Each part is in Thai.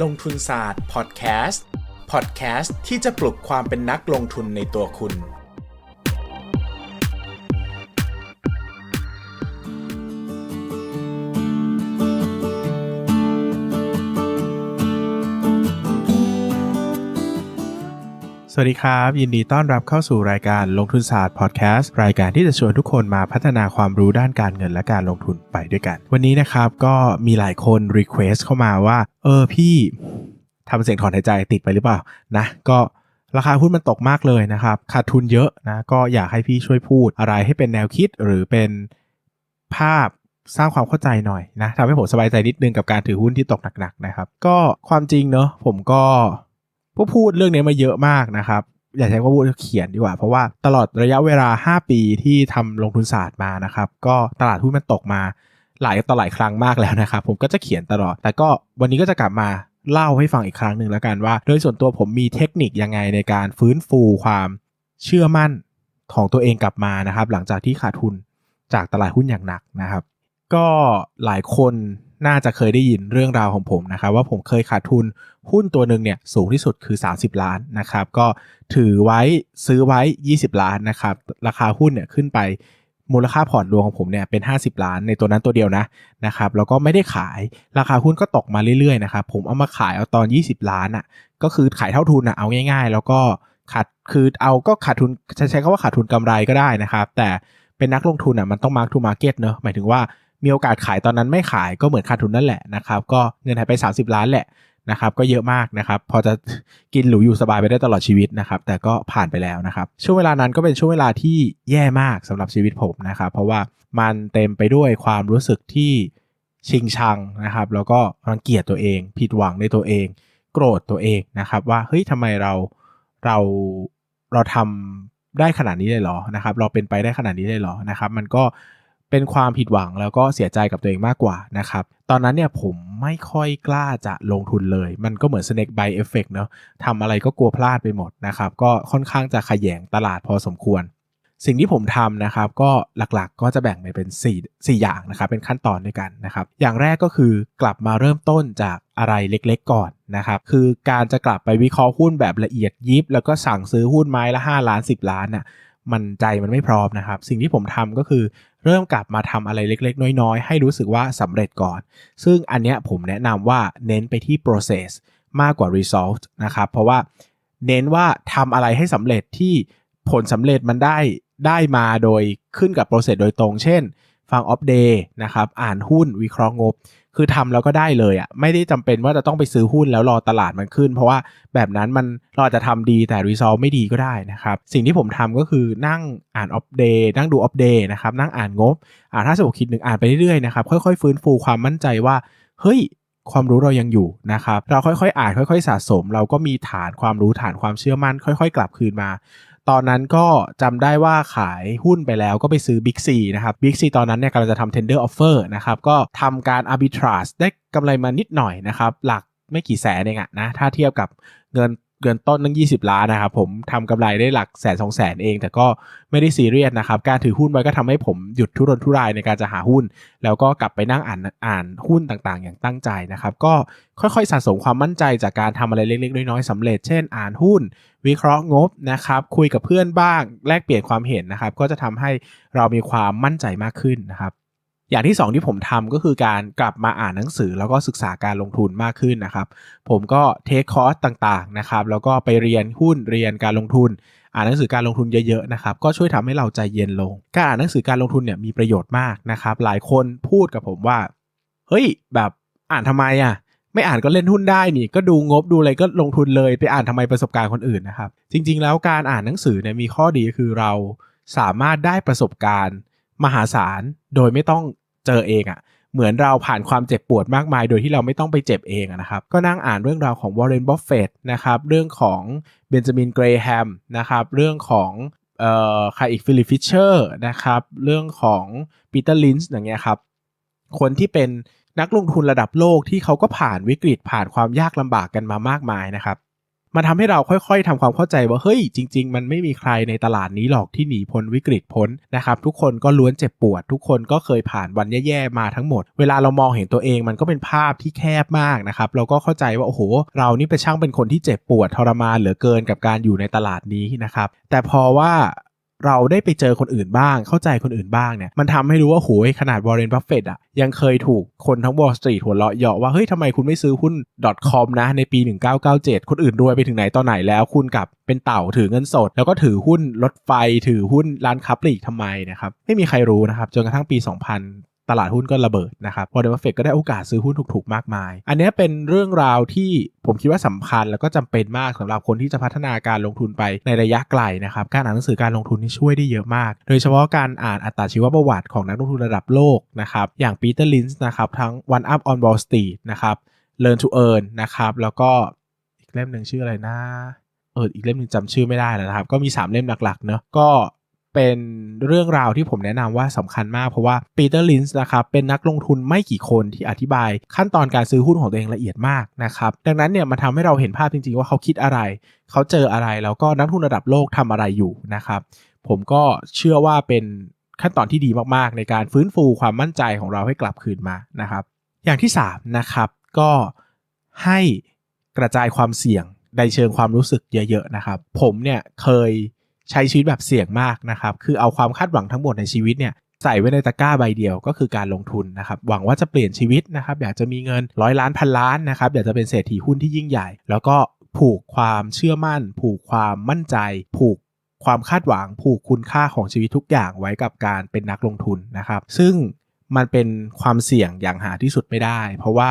ลงทุนศาสตร์พอดแคสต์พอดแคสต์ที่จะปลุกความเป็นนักลงทุนในตัวคุณ สวัสดีครับ ยินดีต้อนรับเข้าสู่รายการลงทุนศาสตร์พอดแคสต์รายการที่จะชวนทุกคนมาพัฒนาความรู้ด้านการเงินและการลงทุนไปด้วยกัน วันนี้นะครับก็มีหลายคนรีเควสเข้ามาว่า เออพี่ทำเสียงถอนหายใจติดไปหรือเปล่านะก็ราคาหุ้นมันตกมากเลยนะครับขาดทุนเยอะนะก็อยากให้พี่ช่วยพูดอะไรให้เป็นแนวคิดหรือเป็นภาพสร้างความเข้าใจหน่อยนะทำให้ผมสบายใจนิดนึงกับการถือหุ้นที่ตกหนักๆนะครับ ก็ความจริงเนอะผมก็ พูดพูดเรื่องนี้มาเยอะมากนะครับอย่าใช้ว่าพูดเขียนดีกว่า เพราะว่าตลอดระยะเวลา 5 ปีที่ทำลงทุนศาสตร์มานะครับ ก็ตลาดหุ้นมันตกมาหลายต่อหลายครั้งมากแล้วนะครับ ผมก็จะเขียนตลอด แต่ก็วันนี้ก็จะกลับมาเล่าให้ฟังอีกครั้งหนึ่งแล้วกันว่า โดยส่วนตัวผมมีเทคนิคยังไงในการฟื้นฟูความเชื่อมั่นของตัวเองกลับมานะครับ หลังจากที่ขาดทุนจากตลาดหุ้นอย่างหนักนะครับ ก็หลายคน น่าจะเคยได้ยินเรื่องราวของผมนะครับว่าผมเคยขาดทุนหุ้นตัวหนึ่งเนี่ยสูงที่สุดคือ 30 ล้านนะครับก็ถือไว้ซื้อไว้ 20 ล้านนะครับราคาหุ้นเนี่ยขึ้นไปมูลค่าผ่อนรวมของผมเนี่ยเป็น 50 ล้านในตัวนั้นตัวเดียวนะนะครับแล้วก็ไม่ได้ขายราคาหุ้นก็ตกมาเรื่อยๆนะครับผมเอามาขายเอาตอน 20 ล้านอะก็คือขายเท่าทุนอะเอาง่าย ๆ แล้วก็ขาดคือเอาก็ขาดทุนใช้คำว่าขาดทุนกำไรก็ได้นะครับ แต่เป็นนักลงทุนอะมันต้องมาร์กทูมาร์เก็ตเนอะหมายถึงว่า มีโอกาสขายตอนนั้นไม่ขายก็เหมือนขาดทุนนั่นแหละนะครับ ก็เงินหายไป 30 ล้านแหละนะครับก็เยอะมากนะครับ พอจะกินหรูอยู่สบายไปได้ตลอดชีวิตนะครับ แต่ก็ผ่านไปแล้วนะครับ ช่วงเวลานั้นก็เป็นช่วงเวลาที่แย่มากสำหรับชีวิตผมนะครับ เพราะว่ามันเต็มไปด้วยความรู้สึกที่ชิงชังนะครับ แล้วก็รังเกียจตัวเอง ผิดหวังในตัวเอง โกรธตัวเองนะครับ ว่าเฮ้ยทำไมเราเราเราทำได้ขนาดนี้เลยเหรอนะครับ เราเป็นไปได้ขนาดนี้เลยเหรอนะครับ มันก็เเป็นความผิดหวังแล้วก็เสียใจกับตัวเองมากกว่านะครับตอนนั้นเนี่ยผมไม่ค่อยกล้าจะลงทุนเลย มันก็เหมือน snake bite effect เนาะทำอะไรก็กลัวพลาดไปหมดนะครับก็ค่อนข้างจะขยงตลาดพอสมควร สิ่งที่ผมทำนะครับก็หลักๆก็จะแบ่งไปเป็น 4 4 อย่างนะครับเป็นขั้นตอนด้วยกันนะครับอย่างแรกก็คือกลับมาเริ่มต้นจากอะไรเล็กๆก่อนนะครับคือการจะกลับไปวิเคราะห์หุ้นแบบละเอียดยิบ แล้วก็สั่งซื้อหุ้นไม้ละ 5 ล้าน 10 ล้านน่ะมันใจมันไม่พร้อมนะครับ สิ่งที่ผมทำก็คือ เริ่มกลับมาทำอะไรเล็กๆ น้อยๆ ให้รู้สึกว่าสำเร็จก่อน ซึ่งอันเนี้ยผมแนะนำว่าเน้นไปที่ process มากกว่า result นะครับ เพราะว่าเน้นว่าทำอะไรให้สำเร็จที่ผลสำเร็จมันได้ได้มาโดยขึ้นกับ process โดยตรง เช่น ฟัง off day นะครับอ่านหุ้นวิเคราะห์งบ คือทำแล้วก็ได้เลยอะ่ะไม่ได้จำเป็นว่าจะต้องไปซื้อหุ้นแล้วรอตลาดมันขึ้น เพราะว่าแบบนั้นมันเราอาจจะทำดีแต่ result ไม่ดีก็ได้นะครับ สิ่งที่ผมทำก็คือนั่งอ่าน off day นั่งดู off day นะครับนั่งอ่านงบอ่านถ้าสมมติคิดหนึ่งอ่านไปเรื่อยๆนะครับค่อยๆฟื้นฟูความมั่นใจว่าเฮ้ยความรู้เรายังอยู่นะครับ เราค่อยๆ อ่านค่อย ๆ สะสม เราก็มีฐานความรู้ฐานความเชื่อมั่น ค่อย ๆ กลับคืนมา ตอนนั้นก็จำได้ว่าขายหุ้นไปแล้วก็ไปซื้อ Big C นะครับ Big C ตอนนั้นเนี่ยกำลังจะทำ tender offer นะครับ ก็ทำการ arbitrage ได้กำไรมานิดหน่อยนะครับ หลักไม่กี่แสนเองอะนะ ถ้าเทียบกับเงิน เงินต้นตั้ง 20 ล้านนะครับผมทำกำไรได้หลักแสนสองแสนเอง แต่ก็ไม่ได้ซีเรียสนะครับ การถือหุ้นไว้ก็ทำให้ผมหยุดทุรนทุรายในการจะหาหุ้น แล้วก็กลับไปนั่งอ่านอ่านหุ้นต่างๆ อย่างตั้งใจนะครับ ก็ค่อยๆสะสมความมั่นใจจากการทำอะไรเล็กๆ น้อยๆสำเร็จ เช่น อ่านหุ้น วิเคราะห์งบนะครับ คุยกับเพื่อนบ้าง แลกเปลี่ยนความเห็นนะครับ ก็จะทำให้เรามีความมั่นใจมากขึ้นนะครับ อย่างที่ 2 ที่ผมทำก็คือการกลับมาอ่านหนังสือ แล้วก็ศึกษาการลงทุนมากขึ้นนะครับ ผมก็เทคคอร์สต่างๆนะครับแล้วก็ไปเรียนหุ้นเรียนการลงทุน อ่านหนังสือการลงทุนเยอะๆนะครับก็ช่วยทำให้เราใจเย็นลง การอ่านหนังสือการลงทุนเนี่ยมีประโยชน์มากนะครับ หลายคนพูดกับผมว่าเฮ้ยแบบอ่านทำไมอะไม่อ่านก็เล่นหุ้นได้นี่ ก็ดูงบดูอะไรก็ลงทุนเลย ไปอ่านทำไมประสบการณ์คนอื่นนะครับ จริง ๆ แล้วการอ่านหนังสือเนี่ยมีข้อดีคือเราสามารถได้ประสบการณ์ มหาศาลโดยไม่ต้อง เจอเองอะ่ะเหมือนเราผ่านความเจ็บปวดมากมาย โดยที่เราไม่ต้องไปเจ็บเองนะครับ ก็นั่งอ่านเรื่องราวของวอร์เรนบัฟเฟตนะครับ เรื่องของเบนจามินเกรแฮมนะครับ เรื่องของเอ่อใครอีกฟิลิปฟิชเชอร์นะครับ เรื่องของปีเตอร์ลินส์อย่างเงี้ยครับ คนที่เป็นนักลงทุนระดับโลกที่เขาก็ผ่านวิกฤตผ่านความยากลำบากกันมามากมายนะครับ มันทำให้เราค่อยๆทำความเข้าใจว่าเฮ้ยจริง ๆ มันไม่มีใครในตลาดนี้หรอกที่หนีพ้นวิกฤตพ้นนะครับทุกคนก็ล้วนเจ็บปวด ทุกคนก็เคยผ่านวันแย่ๆมาทั้งหมด เวลาเรามองเห็นตัวเองมันก็เป็นภาพที่แคบมากนะครับเราก็เข้าใจว่าโอ้โห เรานี่เป็นช่างเป็นคนที่เจ็บปวดทรมานเหลือเกินกับการอยู่ในตลาดนี้นะครับแต่พอว่า เราได้ไปเจอคนอื่นบ้าง เข้าใจคนอื่นบ้างเนี่ยมันทำให้รู้ว่าโหยขนาดวอร์เรนบัฟเฟตอะยังเคยถูกคนทั้งวอลสตรีทหัวเราะเยาะว่าเฮ้ยทำไมคุณไม่ซื้อหุ้น .com นะในปี 1997 คนอื่นรวยไปถึงไหนตอนไหนแล้วคุณกับเป็นเต่าถือเงินสด แล้วก็ถือหุ้นรถไฟ ถือหุ้นร้านค้าปลีกทำไมนะครับไม่มีใครรู้นะครับจนกระทั่งปี 2000 ตลาดหุ้นก็ระเบิดนะครับวอเรนบัฟเฟตก็ได้โอกาสซื้อหุ้นถูกๆมากมาย อันนี้เป็นเรื่องราวที่ผมคิดว่าสำคัญแล้วก็จำเป็นมากสำหรับคนที่จะพัฒนาการลงทุนไปในระยะไกลนะครับการอ่านหนังสือการลงทุนนี่ช่วยได้เยอะมาก โดยเฉพาะการอ่านอัตราชีวประวัติของนักลงทุนระดับโลกนะครับอย่างปีเตอร์ลินส์นะครับทั้ง One Up on Wall Street นะครับ Learn to Earn นะครับแล้วก็อีกเล่มหนึ่งชื่ออะไรนะเอออีกเล่มหนึงจำชื่อไม่ได้แล้วนะครับ ก็มี 3 เล่มหลักๆเนอะก็ เป็นเรื่องราวที่ผมแนะนำว่าสำคัญมากเพราะว่าปีเตอร์ลินส์นะครับเป็นนักลงทุนไม่กี่คนที่อธิบาย ขั้นตอนการซื้อหุ้นของตัวเองละเอียดมากนะครับดังนั้นเนี่ยมันทำให้เราเห็นภาพจริงๆ ว่าเขาคิดอะไร เขาเจออะไรแล้วก็นักทุนระดับโลกทำอะไรอยู่นะครับผมก็เชื่อว่าเป็นขั้นตอนที่ดีมากๆ ในการฟื้นฟูความมั่นใจของเราให้กลับคืนมานะครับอย่างที่3นะครับก็ให้กระจายความเสี่ยงในเชิงความรู้สึกเยอะๆนะครับ ผมเนี่ยเคย ใช้ชีวิตแบบเสี่ยงมากนะครับ คือเอาความคาดหวังทั้งหมดในชีวิตเนี่ยใส่ไว้ในตะกร้าใบเดียวก็คือการลงทุนนะครับ หวังว่าจะเปลี่ยนชีวิตนะครับ อยากจะมีเงินร้อยล้านพันล้านนะครับ อยากจะเป็นเศรษฐีหุ้นที่ยิ่งใหญ่ แล้วก็ผูกความเชื่อมั่น ผูกความมั่นใจ ผูกความคาดหวัง ผูกคุณค่าของชีวิตทุกอย่างไว้กับการเป็นนักลงทุนนะครับ ซึ่งมันเป็นความเสี่ยงอย่างหาที่สุดไม่ได้ เพราะว่า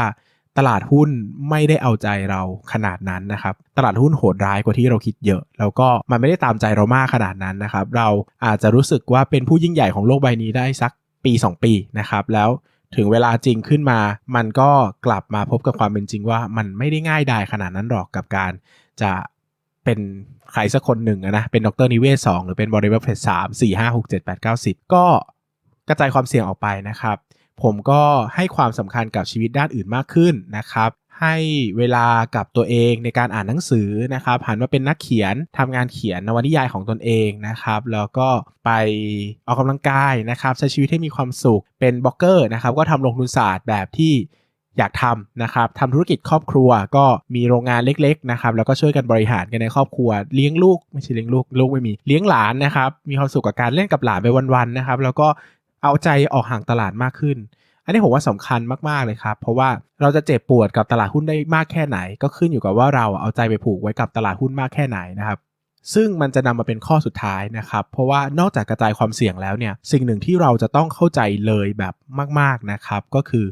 ตลาดหุ้นไม่ได้เอาใจเราขนาดนั้นนะครับ ตลาดหุ้นโหดร้ายกว่าที่เราคิดเยอะ แล้วก็มันไม่ได้ตามใจเรามากขนาดนั้นนะครับ เราอาจจะรู้สึกว่าเป็นผู้ยิ่งใหญ่ของโลกใบนี้ได้สักปี 2 ปีนะครับ แล้วถึงเวลาจริงขึ้นมา มันก็กลับมาพบกับความเป็นจริงว่ามันไม่ได้ง่ายดายขนาดนั้นหรอกกับการจะเป็นใครสักคนหนึ่งนะ เป็นดรนิเวศสองหรือเป็นบริเวณเพจสามสี่ห้าหกเจ็ดแปดเก้าสิบก็กระจายความเสี่ยงออกไปนะครับ ผมก็ให้ความสำคัญกับชีวิตด้านอื่นมากขึ้นนะครับ ให้เวลากับตัวเองในการอ่านหนังสือนะครับหันมาเป็นนักเขียนทำงานเขียนนวนิยายของตนเองนะครับ แล้วก็ไปออกกำลังกายนะครับใช้ชีวิตให้มีความสุขเป็นบล็อกเกอร์นะครับ ก็ทำลงทุนศาสตร์แบบที่อยากทำนะครับทำธุรกิจครอบครัวก็มีโรงงานเล็กๆนะครับแล้วก็ช่วยกันบริหารกันในครอบครัว เลี้ยงลูกไม่ใช่เลี้ยงลูกลูกไม่มีเลี้ยงหลานนะครับมีความสุขกับการเล่นกับหลานไปวันๆนะครับแล้วก็ เอาใจออกห่างตลาดมากขึ้น อันนี้ผมว่าสำคัญมากๆเลยครับ เพราะว่าเราจะเจ็บปวดกับตลาดหุ้นได้มากแค่ไหน ก็ขึ้นอยู่กับว่าเราเอาใจไปผูกไว้กับตลาดหุ้นมากแค่ไหนนะครับซึ่งมันจะนำมาเป็นข้อสุดท้ายนะครับ เพราะว่านอกจากกระจายความเสี่ยงแล้วเนี่ยสิ่งหนึ่งที่เราจะต้องเข้าใจเลยแบบมากๆนะครับ ก็คือ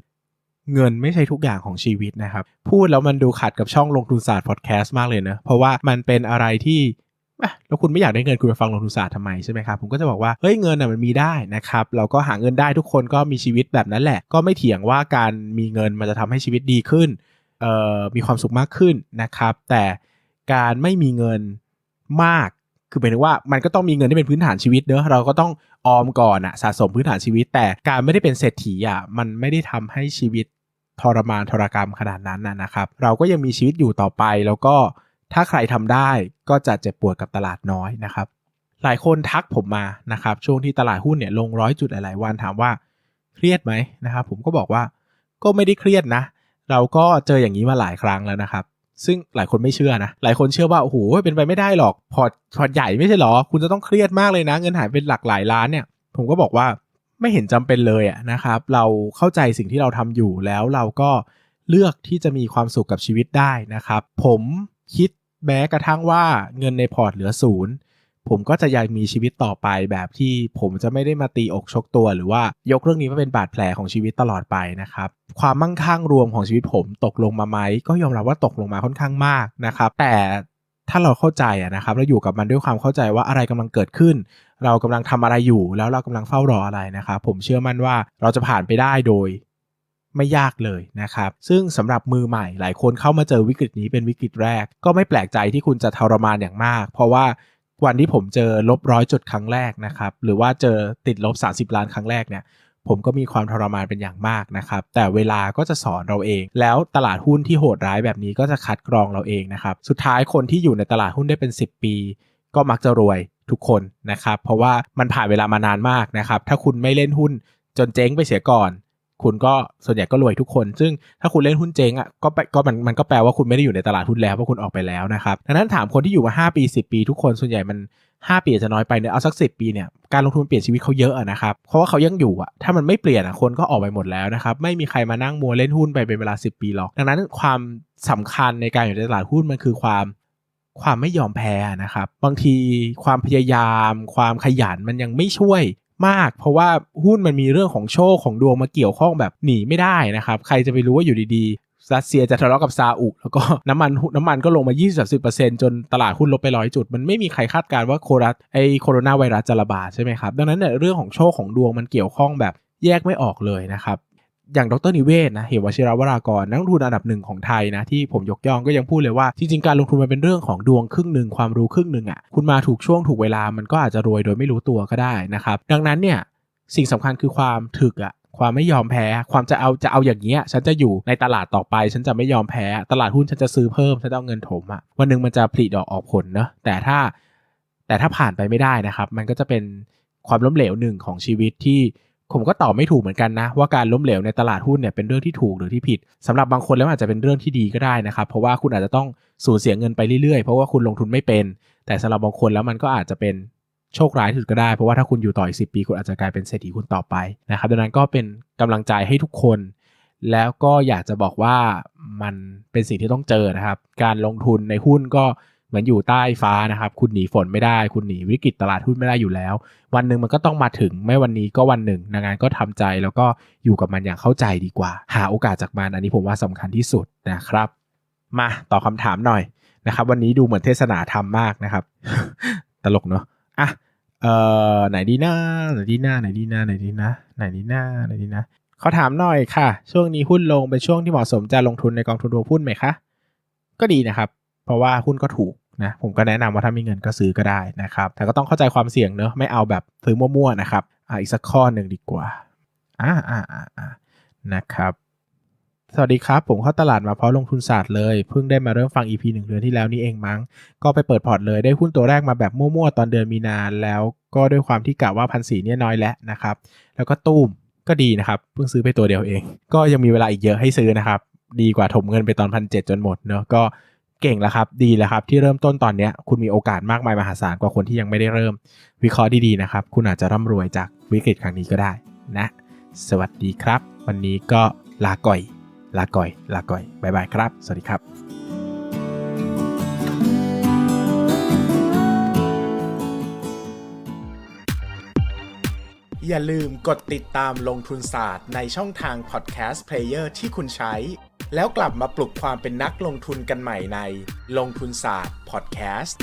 เงินไม่ใช่ทุกอย่างของชีวิตนะครับ พูดแล้วมันดูขัดกับช่องลงทุนศาสตร์พอดแคสต์มากเลยนะเพราะว่ามันเป็นอะไรที่ แล้วคุณไม่อยากได้เงินคุณไปฟังลงทุนศาสตร์ทำไมใช่ไหมครับผมก็จะบอกว่าเฮ้ยเงินน่ะมันมีได้นะครับเราก็หาเงินได้ทุกคนก็มีชีวิตแบบนั้นแหละ ก็ไม่เถียงว่าการมีเงินมันจะทำให้ชีวิตดีขึ้นเอ่อมีความสุขมากขึ้นนะครับ แต่การไม่มีเงินมากคือหมายถึงว่ามันก็ต้องมีเงินที่เป็นพื้นฐานชีวิตเนอะเราก็ต้องออมก่อนอะสะสมพื้นฐานชีวิต แต่การไม่ได้เป็นเศรษฐีอะมันไม่ได้ทำให้ชีวิตทรมานทรกรรมขนาดนั้นนะครับ เราก็ยังมีชีวิตอยู่ต่อไปแล้วก็ ถ้าใครทำได้ก็จะเจ็บปวดกับตลาดน้อยนะครับ หลายคนทักผมมานะครับ ช่วงที่ตลาดหุ้นเนี่ยลงร้อยจุดหลายวันถามว่าเครียดไหมนะครับ ผมก็บอกว่าก็ไม่ได้เครียดนะ เราก็เจออย่างนี้มาหลายครั้งแล้วนะครับ ซึ่งหลายคนไม่เชื่อนะ หลายคนเชื่อว่าโอ้โหเป็นไปไม่ได้หรอกพอร์ตพอร์ตใหญ่ไม่ใช่หรอ คุณจะต้องเครียดมากเลยนะ เงินหายเป็นหลักหลายล้านเนี่ย ผมก็บอกว่าไม่เห็นจำเป็นเลยอะนะครับ เราเข้าใจสิ่งที่เราทำอยู่แล้วเราก็เลือกที่จะมีความสุขกับชีวิตได้นะครับ ผมคิด แม้กระทั่งว่าเงินในพอร์ตเหลือศูนย์ผมก็จะยังมีชีวิตต่อไปแบบที่ผมจะไม่ได้มาตีอกชกตัว หรือว่ายกเรื่องนี้มาเป็นบาดแผลของชีวิตตลอดไปนะครับ ความมั่งคั่งรวมของชีวิตผมตกลงมาไหมก็ยอมรับว่าตกลงมาค่อนข้างมากนะครับ แต่ถ้าเราเข้าใจนะครับเราอยู่กับมันด้วยความเข้าใจว่าอะไรกำลังเกิดขึ้น เรากำลังทำอะไรอยู่ แล้วเรากำลังเฝ้ารออะไรนะครับผมเชื่อมั่นว่าเราจะผ่านไปได้โดย ไม่ยากเลยนะครับ ซึ่งสำหรับมือใหม่หลายคนเข้ามาเจอวิกฤตนี้เป็นวิกฤตแรก ก็ไม่แปลกใจที่คุณจะทรมานอย่างมาก เพราะว่าวันที่ผมเจอลบร้อยจุดครั้งแรกนะครับ หรือว่าเจอติดลบ 30 ล้านครั้งแรกเนี่ยผผมก็มีความทรมานเป็นอย่างมากนะครับ แต่เวลาก็จะสอนเราเอง แล้วตลาดหุ้นที่โหดร้ายแบบนี้ก็จะคัดกรองเราเองนะครับ สุดท้ายคนที่อยู่ในตลาดหุ้นได้เป็น 10 ปี ก็มักจะรวยทุกคนนะครับ เพราะว่ามันผ่านเวลามานานมากนะครับ ถ้าคุณไม่เล่นหุ้นจนเจ๊งไปเสียก่อน คุณก็ส่วนใหญ่ก็รวยทุกคน ซึ่งถ้าคุณเล่นหุ้นเจ๊งอะก็ไปก็มันมันก็แปลว่าคุณไม่ได้อยู่ในตลาดหุ้นแล้วเพราะคุณออกไปแล้วนะครับดังนั้นถามคนที่อยู่มา 5 ปี 10 ปีทุกคนส่วนใหญ่มัน 5 ปีอาจจะน้อยไปเนี่ยเอาสัก 10 ปีเนี่ยการลงทุนเปลี่ยนชีวิตเขาเยอะนะครับเพราะว่าเขายังอยู่อะถ้ามันไม่เปลี่ยนอะคนก็ออกไปหมดแล้วนะครับไม่มีใครมานั่งมัวเล่นหุ้นไปเป็นเวลา 10 ปีหรอกดังนั้นความสำคัญในการอยู่ในตลาดหุ้นมันคือความความไม่ยอมแพ้นะครับ บางทีความพยายาม ความขยันมันยังไม่ช่วย มาก เพราะว่าหุ้นมันมีเรื่องของโชคของดวงมาเกี่ยวข้องแบบหนีไม่ได้นะครับ ใครจะไปรู้ว่าอยู่ดีๆรัสเซียจะทะเลาะกับซาอุแล้วก็น้ำมันน้ำมันก็ลงมา 20-30%จนตลาดหุ้นลบไปร้อยจุด มันไม่มีใครคาดการณ์ว่าโครัสไอโคโรนาไวรัสจะระบาดใช่ไหมครับดังนั้นเนี่ยเรื่องของโชคของดวงมันเกี่ยวข้องแบบแยกไม่ออกเลยนะครับ อย่างดรนิเวศนะเหมวชิรวรากรนักลงทุนอันดับหนึ่งของไทยนะที่ผมยกย่องก็ยังพูดเลยว่าจริงๆการลงทุนมันเป็นเรื่องของดวงครึ่งหนึ่งความรู้ครึ่งหนึ่งอะ่ะคุณมาถูกช่วงถูกเวลามันก็อาจจะรวยโดยไม่รู้ตัวก็ได้นะครับดังนั้นเนี่ยสิ่งสำคัญคือความถึกอะ่ะความไม่ยอมแพ้ ความจะเอาจะเอาอย่างเงี้ย ฉันจะอยู่ในตลาดต่อไป ฉันจะไม่ยอมแพ้ ตลาดหุ้นฉันจะซื้อเพิ่ม ฉันจะเอาเงินถมอะ่ะ วันหนึ่งมันจะผลิดอกออกผลเนอะแต่ถ้า แต่ถ้าผ่านไปไม่ได้นะครับ มันก็จะเป็นความล้มเหลวหนึ่งของชีวิตที่ ผมก็ตอบไม่ถูกเหมือนกันนะ ว่าการล้มเหลวในตลาดหุ้นเนี่ยเป็นเรื่องที่ถูกหรือที่ผิดสำหรับบางคนแล้วอาจจะเป็นเรื่องที่ดีก็ได้นะครับ เพราะว่าคุณอาจจะต้องสูญเสียเงินไปเรื่อยๆ เพราะว่าคุณลงทุนไม่เป็น แต่สำหรับบางคนแล้วมันก็อาจจะเป็นโชคร้ายที่สุดก็ได้ เพราะว่าถ้าคุณอยู่ต่ออีกสิปีคุณอาจจะกลายเป็นเศรษฐีคุณต่อไปนะครับดังนั้นก็เป็นกำลังใจให้ทุกคน แล้วก็อยากจะบอกว่ามันเป็นสิ่งที่ต้องเจอนะครับ การลงทุนในหุ้นก็ เหมือนอยู่ใต้ฟ้านะครับ คุณหนีฝนไม่ได้ คุณหนีวิกฤตตลาดหุ้นไม่ได้อยู่แล้ว วันหนึ่งมันก็ต้องมาถึงไม่วันนี้ก็วันหนึ่งดังนั้นก็ทำใจแล้วก็อยู่กับมันอย่างเข้าใจดีกว่า หาโอกาสจากมันอันนี้ผมว่าสำคัญที่สุดนะครับ มาต่อบคำถามหน่อยนะครับ วันนี้ดูเหมือนเทศนาธรรมมากนะครับ ตลกเนาะอะเอ่อไหนดีนะไหนดีนะไหนดีนะไหนดีนะไหนดีนะไหนดีนะเขอถามหน่อยค่ะ ช่วงนี้หุ้นลงเป็นช่วงที่เหมาะสมจะลงทุนในกองทุนรวมหุ้นไหมคะก็ดีนะครับ เพราะว่าหุ้นก็ถูก นะผมก็แนะนำว่าถ้ามีเงินก็ซื้อก็ได้นะครับ แต่ก็ต้องเข้าใจความเสี่ยงเนอะไม่เอาแบบซื้อมั่วๆนะครับอะอีกสักข้อหนึ่งดีกว่าอ่าอ่าอ่าอ่านะครับ สวัสดีครับ ผมเข้าตลาดมาเพราะลงทุนศาสตร์เลย เพิ่งได้มาเริ่มฟัง EP หนึ่งเดือนที่แล้วนี่เองมั้ง ก็ไปเปิดพอร์ตเลยได้หุ้นตัวแรกมาแบบมั่วๆตอนเดือนมีนาแล้วก็ด้วยความที่กะว่าพันสีเนี่ยน้อยแล้วนะครับ แล้วก็ตู้มก็ดีนะครับเพิ่งซื้อไปตัวเดียวเอง ก็ยังมีเวลาอีกเยอะให้ซื้อนะครับ ดีกว่าถมเงินไปตอนพันเจนหมดเนอะก็ เก่งแล้วครับ ดีแล้วครับ ที่เริ่มต้นตอนนี้คุณมีโอกาสมากมายมหาศาลกว่าคนที่ยังไม่ได้เริ่ม วิเคราะห์ดีๆนะครับ คุณอาจจะร่ำรวยจากวิกฤตครั้งนี้ก็ได้นะ สวัสดีครับ วันนี้ก็ลาก่อย ลาก่อย ลาก่อยบายบายครับ สวัสดีครับอย่าลืมกดติดตามลงทุนศาสตร์ในช่องทางพอดแคสต์เพลเยอร์ที่คุณใช้ แล้วกลับมาปลุกความเป็นนักลงทุนกันใหม่ในลงทุนศาสตร์พอดแคสต์